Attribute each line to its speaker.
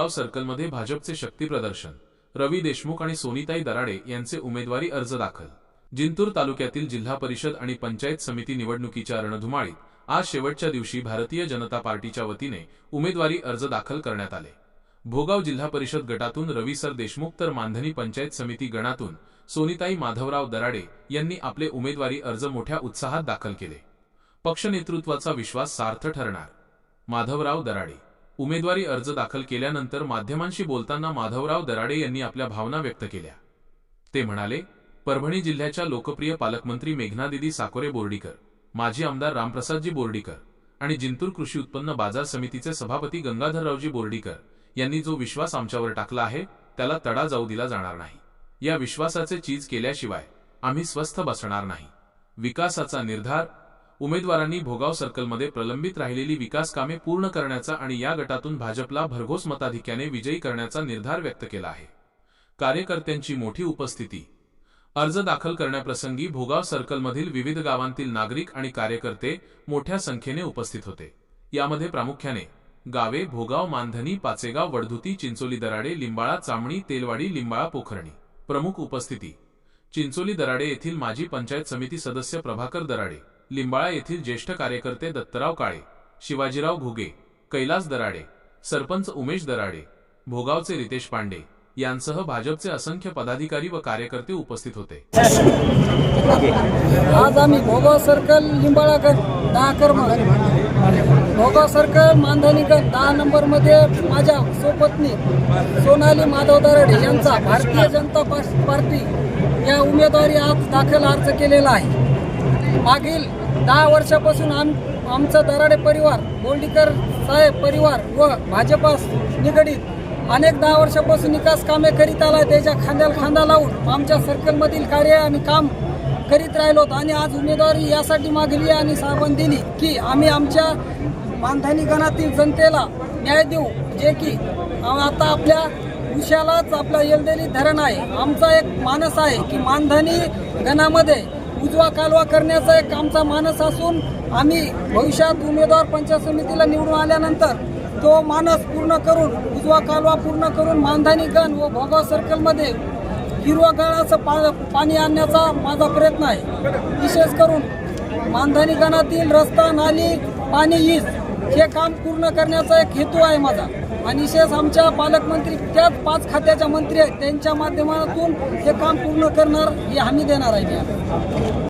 Speaker 1: भोगाव सर्कलमध्ये भाजपचे शक्ती प्रदर्शन. रवी देशमुख आणि सोनीताई दराडे यांचे उमेदवारी अर्ज दाखल. जिंतूर तालुक्यातील जिल्हा परिषद आणि पंचायत समिती निवडणुकीच्या रणधुमाळीत आज शेवटच्या दिवशी भारतीय जनता पार्टीच्या वतीने उमेदवारी अर्ज दाखल करण्यात आले. भोगाव जिल्हा परिषद गटातून रविसर देशमुख तर मानधनी पंचायत समिती गणातून सोनीताई माधवराव दराडे यांनी आपले उमेदवारी अर्ज मोठ्या उत्साहात दाखल केले. पक्ष नेतृत्वाचा विश्वास सार्थ ठरणार. माधवराव दराडे उमेदवारी अर्ज दाखल केल्यानंतर माध्यमांशी बोलताना माधवराव दराडे यांनी आपल्या भावना व्यक्त केल्या. ते म्हणाले परभणी जिल्ह्याच्या लोकप्रिय पालकमंत्री मेघनादिदी साकोरे बोर्डीकर माजी आमदार रामप्रसादजी बोर्डीकर आणि जिंतूर कृषी उत्पन्न बाजार समितीचे सभापती गंगाधररावजी बोर्डीकर यांनी जो विश्वास आमच्यावर टाकला आहे त्याला तडा जाऊ दिला जाणार नाही. या विश्वासाचे चीज केल्याशिवाय आम्ही स्वस्थ बसणार नाही. विकासाचा निर्धार उमेदवारांनी भोगाव सर्कलमध्ये प्रलंबित राहिलेली विकास कामे पूर्ण करण्याचा आणि या गटातून भाजपला भरघोस मताधिक्याने विजयी करण्याचा निर्धार व्यक्त केला आहे. कार्यकर्त्यांची मोठी उपस्थिती. अर्ज दाखल करण्याप्रसंगी भोगाव सर्कलमधील विविध गावांतील नागरिक आणि कार्यकर्ते मोठ्या संख्येने उपस्थित होते. यामध्ये प्रामुख्याने गावे भोगाव मानधनी पाचेगाव वडधुती चिंचोली दराडे लिंबाळा चामणी तेलवाडी लिंबाळा पोखरणी. प्रमुख उपस्थिती. चिंचोली दराडे येथील माजी पंचायत समिती सदस्य प्रभाकर दराडे. लिंबाळा येथील ज्येष्ठ कार्यकर्ते दत्तराव काळे शिवाजीराव घुगे कैलास दराडे सरपंच उमेश दराडे भोगावचे रितेश पांडे यांसह भाजपचे असंख्य पदाधिकारी व कार्यकर्ते उपस्थित होते.
Speaker 2: आज आम्ही भोगाव सर्कल लिंबाळाकर दहाकर कर्म भोगाव सर्कल मानधनीकर दहा नंबरमध्ये माझ्या सोपत्नी सोनाली माधव दराडे यांचा भारतीय जनता पा- पार्टी या उमेदवारी आज दाखल अर्ज केलेला आहे. मागील दहा वर्षापासून आम आमचा दराडे परिवार बोर्डीकर साहेब परिवार व भाजपास निगडीत अनेक दहा वर्षापासून विकास कामे करीत आला त्याच्या खांद्याला खांदा लावून आमच्या सर्कलमधील कार्य आणि काम करीत राहिलो आणि आज उमेदवारी यासाठी मागली आणि साहेबांनी दिली की आम्ही आमच्या मानधनी गणातील जनतेला न्याय देऊ. जे की आता आपल्या उशालाच आपला येलदेली धरण आहे. आमचा एक मानस आहे की मानधनी गणामध्ये उजवा कालवा करण्याचा एक आमचा मानस असून आम्ही भविष्यात उमेदवार पंचायत समितीला निवडून आल्यानंतर तो मानस पूर्ण करून उजवा कालवा पूर्ण करून मानधानी गण व भोगाव सर्कलमध्ये हिरवागाळाचं पा पाणी आणण्याचा माझा प्रयत्न आहे. विशेष करून मानधानी गणातील रस्ता नाली पाणी ईज हे काम पूर्ण करण्याचा एक हेतू आहे माझा. आणि विशेष आमच्या पालकमंत्री त्याच पाच खात्याच्या मंत्री आहेत त्यांच्या माध्यमातून हे काम पूर्ण करणार ही हमी देणार आहे. मी